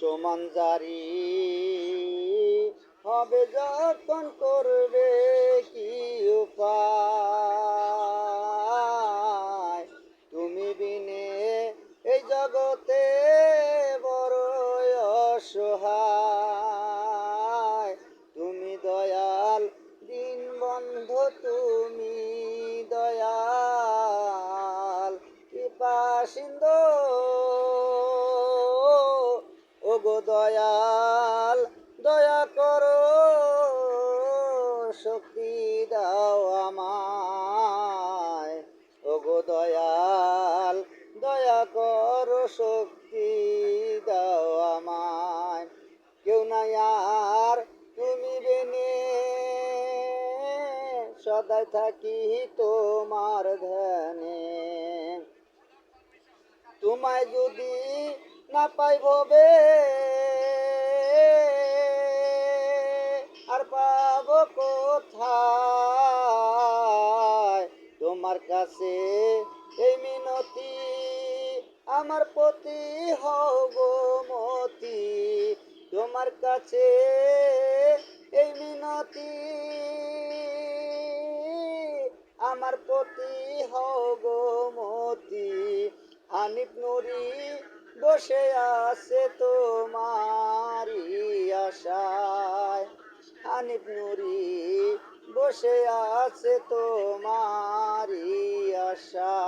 সমান জারি। হবে যখন করবে কি উপায়? তুমি বিনে এই জগতে বড় অসহায়। তুমি দয়াল, দিন বন্ধ, তুমি দয়াল। কৃপা সিন্ধু গো দয়াল, দয়া করো, শক্তি দাও আমায়। ও গো দয়াল, দয়া করো, শক্তি দাও আমায়। কেউ নাই আর, তুমি বেনে, সদাই থাকি তোমার ধ্যানে। তোমায় যদি না পাই ভবে আর পাবো কোথায়? তোমার কাছে এই মিনতি আমার প্রতি গো মতি। তোমার কাছে এই মিনতি আমার প্রতি গো মতি। হানিফ নুরি বসে আছে তোমারি আশায়। হানিফ নুরি বসে আছে তোমারি আশায়।